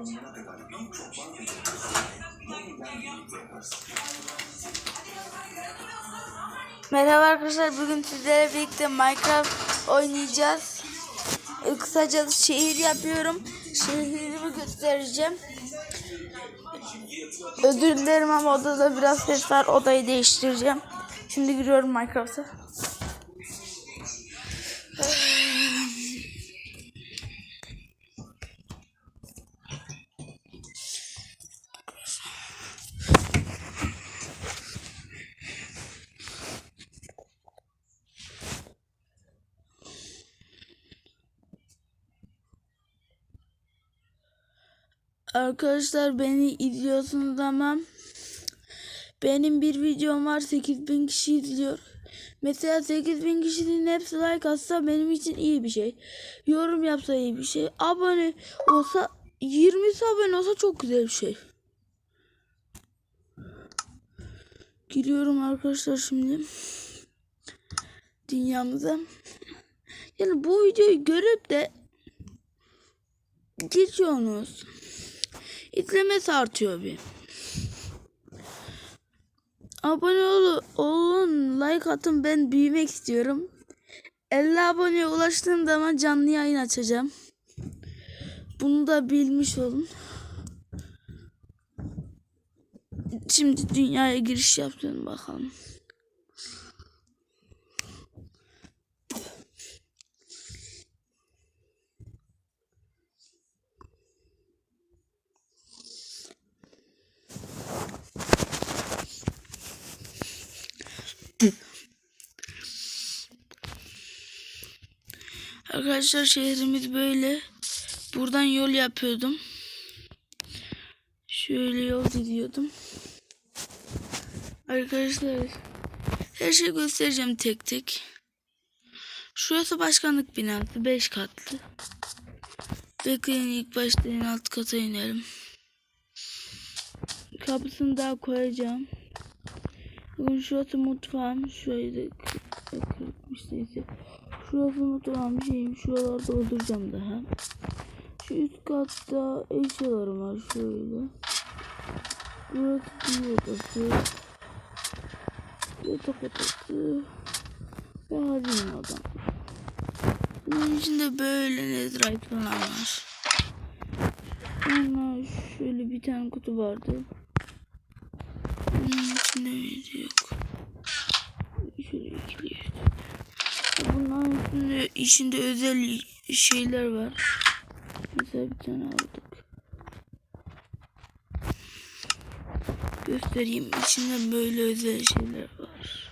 konumuna kadar birlikte yaparız. Merhaba arkadaşlar bugün sizlerle birlikte Minecraft oynayacağız. Ee, Kısaca şehir yapıyorum. Şehrimi göstereceğim. Özür dilerim ama odada biraz ses var. Odayı değiştireceğim. Şimdi giriyorum Minecraft'a. Arkadaşlar beni izliyorsunuz ama benim bir videom var 8000 kişi izliyor. Mesela 8000 kişinin hepsi like atsa benim için iyi bir şey. Yorum yapsa iyi bir şey. Abone olsa 20 abone olsa çok güzel bir şey. Giriyorum arkadaşlar şimdi. Dünyamıza. Yani bu videoyu görüp de geçiyorsunuz. İzlemesi artıyor bir. Abone ol, olun, like atın. Ben büyümek istiyorum. 50 aboneye ulaştığım zaman canlı yayın açacağım. Bunu da bilmiş olun. Şimdi dünyaya giriş yaptım bakalım. Arkadaşlar şehrimiz böyle. Buradan yol yapıyordum. Şöyle yol gidiyordum. Arkadaşlar her şeyi göstereceğim tek tek. Şurası başkanlık binası 5 katlı. Bekleyin ilk başta en alt kata inelim. Kapısını daha koyacağım. Bakın şurası mutfağım. Kır- kırıkmış neyse. Şurası mutfağım şeyim. Şuralarda dolduracağım daha. Şu üst katta eşyalarım var şöyle. Burası bir odası. Yatak odası. Ve hazine adam. Bunun içinde böyle netherite falan var. Sonra şöyle bir tane kutu vardı. Bunun içinde miydi yok. Şöyle ikili. Üstünde içinde özel şeyler var. Mesela bir tane aldık. Göstereyim. İçinde böyle özel şeyler var.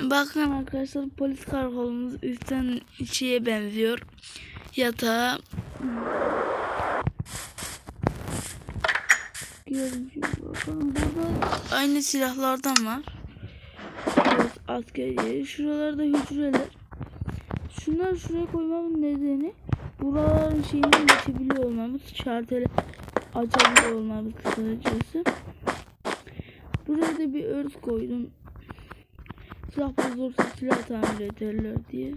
Bakın arkadaşlar polis karakolumuz üstten şeye benziyor. Yatağa. Girelim şimdi bakalım. Burada aynı silahlardan var. Burası asker yeri. Şuralarda hücreler. Şunları şuraya koymamın nedeni buraların şeyini geçebiliyor olmamız. Şarteli açabiliyor olmamız kısacası. Buraya da bir örs koydum. Silah bozulursa silah tamir ederler diye.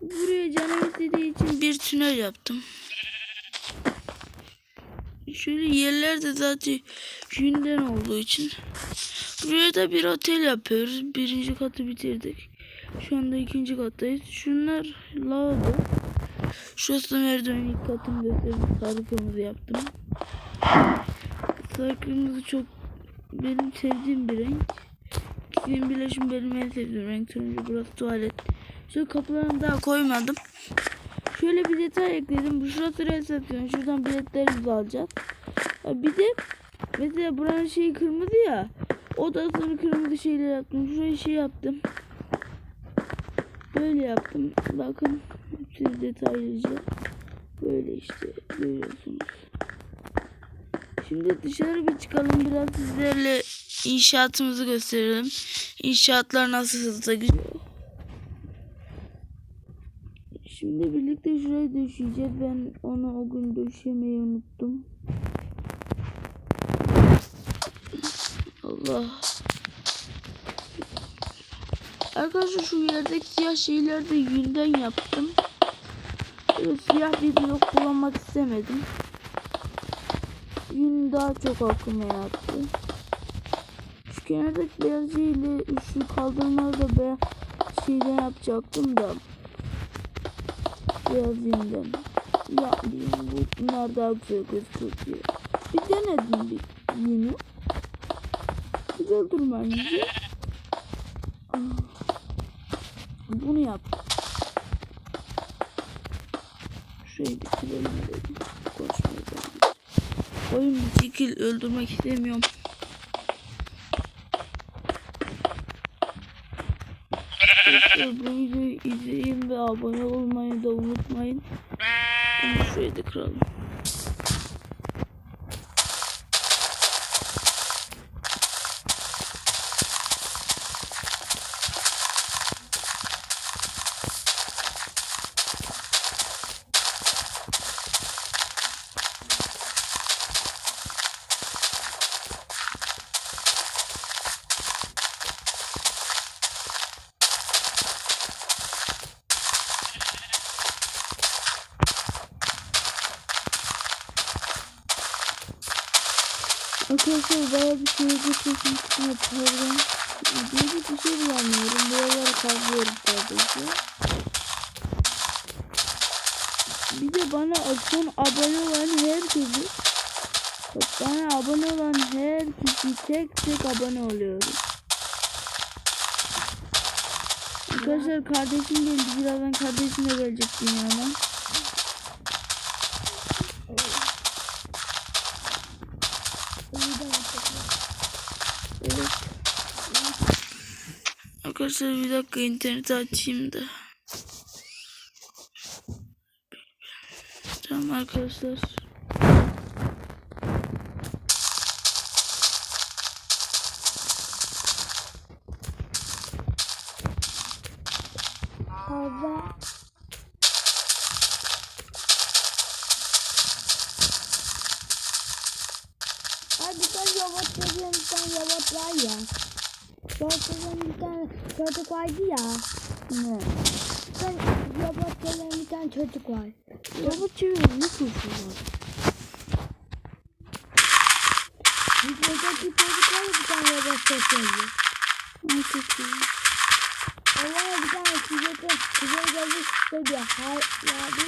Buraya canım istediği için bir tünel yaptım. Şöyle yerler de zaten yünden olduğu için. Buraya da bir otel yapıyoruz. Birinci katı bitirdik. Şu anda ikinci kattayız. Şunlar lavabo. Şurası merdiven ilk katını göstereyim. Sarı kırmızı yaptım. Sarı çok benim sevdiğim bir renk. İkisinin birleşimi benim en sevdiğim renk. Turuncu burası tuvalet. Şöyle kapılarını daha koymadım. Şöyle bir detay ekledim. Bu şurası resepsiyon. Şuradan biletlerimizi alacağız. Bir de mesela buranın şeyi kırmızı ya. Odasını kırmızı şeyler yaptım. Şurayı şey yaptım. Böyle yaptım. Bakın hepsini detaylıca. Böyle işte görüyorsunuz. Şimdi dışarı bir çıkalım. Biraz sizlerle inşaatımızı gösterelim. İnşaatlar nasıl hızlı gidiyor. Şimdi birlikte şurayı döşeyeceğiz. Ben onu o gün döşemeyi unuttum. Allah. Arkadaşlar şu yerdeki siyah şeyleri de yünden yaptım. Böyle siyah bir blok kullanmak istemedim. Yün daha çok aklıma yattı. Şu kenardaki beyaz şeyle şu kaldırmaları da beyaz şeyden yapacaktım da. Beyaz yünden. Ya bu bunlar daha güzel gözüküyor diye. Bir denedim bir yünü. Güzel durmayınca. Ah. Bunu yap. Şurayı bitirelim dedim. Koşmaya devam Oyun bir öldürmek istemiyorum. Bu videoyu izleyin ve abone olmayı da unutmayın. Bunu şuraya da kıralım. Arkadaşlar bayağı bir şey getirdim program. Diyecek bir şey bulamıyorum. Buraları kazıyorum sadece. Bir de bana son abone olan herkesi bana abone olan herkesi tek tek abone oluyorum. Arkadaşlar kardeşim geldi. Birazdan kardeşim de gelecek dünyadan. Arkadaşlar bir dakika interneti açayım da. Tamam arkadaşlar. Robot dediğin bir tane çocuk vardı ya. Ne? Sen robot dediğin bir tane çocuk var. Robot çeviriyor. Ne konuşuyorlar? Videodaki çocuk var ya bir tane robot çekiyor. Ay çok iyi. Onlar bir tane size gelmiş şey diyor. Harabi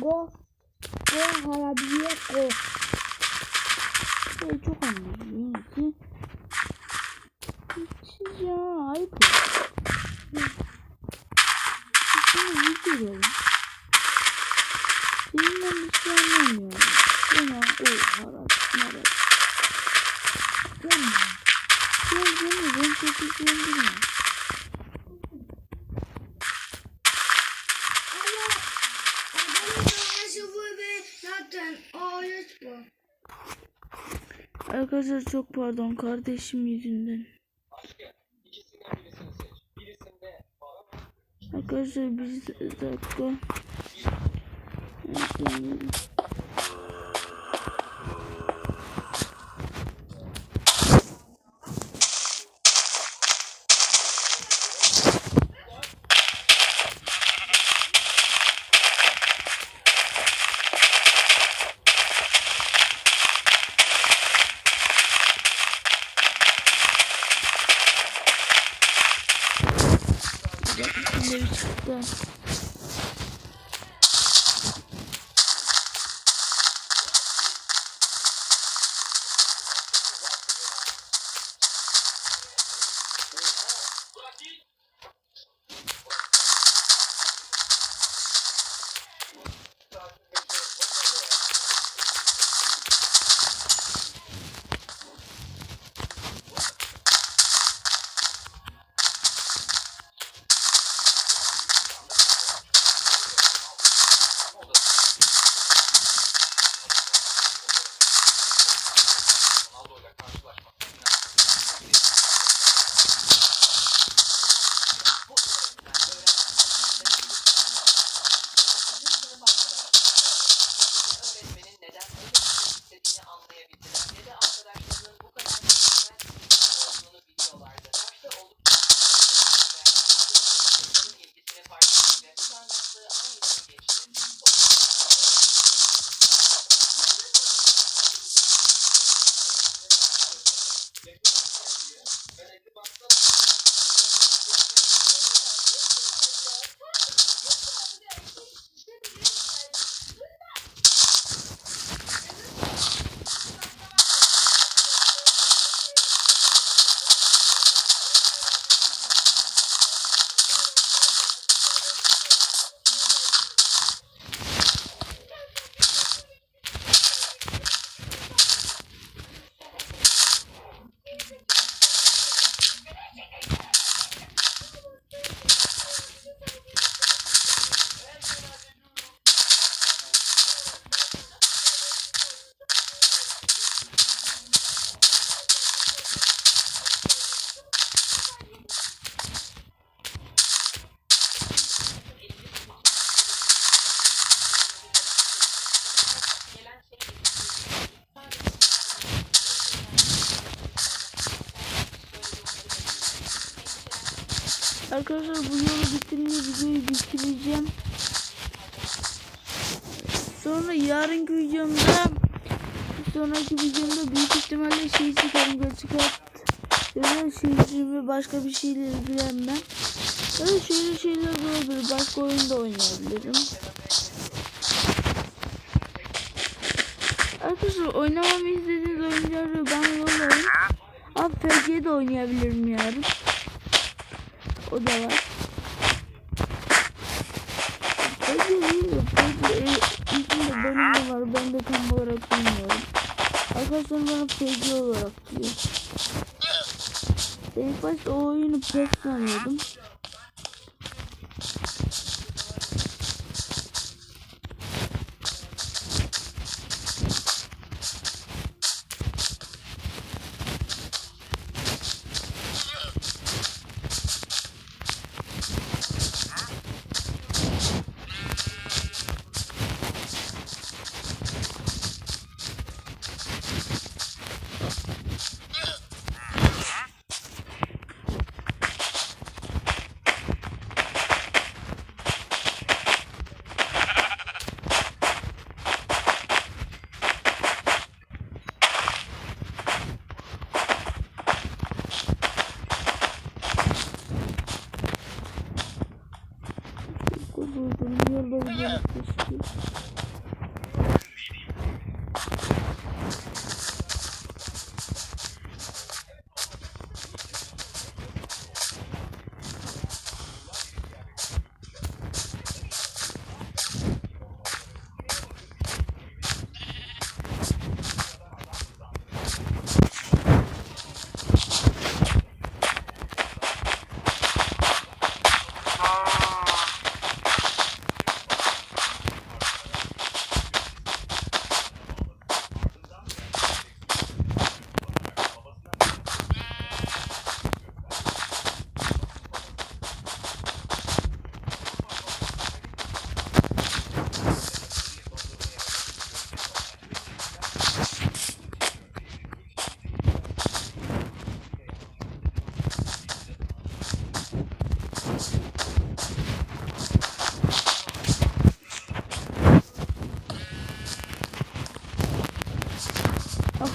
go go harabiye go. Şey çok anlamıyor ki. Siz ya ayıp ya. Şimdi videoları. Seninle bir şey anlamıyorum. Bana o harap harap. Değil mi? Gel gel ben çok üzüldüm. Ama adamın anası bu ve zaten ağaç bu. Arkadaşlar çok pardon kardeşim yüzünden. Arkadaşlar bir dakika. çıktı. Thank. Arkadaşlar bu yolu bitirince videoyu bitireceğim. Sonra yarınki videomda sonraki videomda büyük ihtimalle şey çıkarım gerçek hayat ya da şehirimi başka bir şeyle ilgilenmem. Ya da şöyle şeyler olabilir. Başka oyun da oynayabilirim. Arkadaşlar oynamamı istediğiniz oyunları bana yollayın. Abi FC de oynayabilirim yarın. O da var. FC değil de FC e, ismi de benim de var. Ben de tam olarak bilmiyorum. Arkadaşlar bana FC olarak diyor. Ben ilk başta o oyunu PES sanıyordum.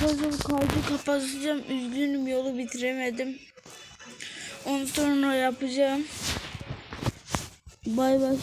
Arkadaşlar kaydı kapatacağım. Üzgünüm yolu bitiremedim. Onu sonra yapacağım. Bay bay.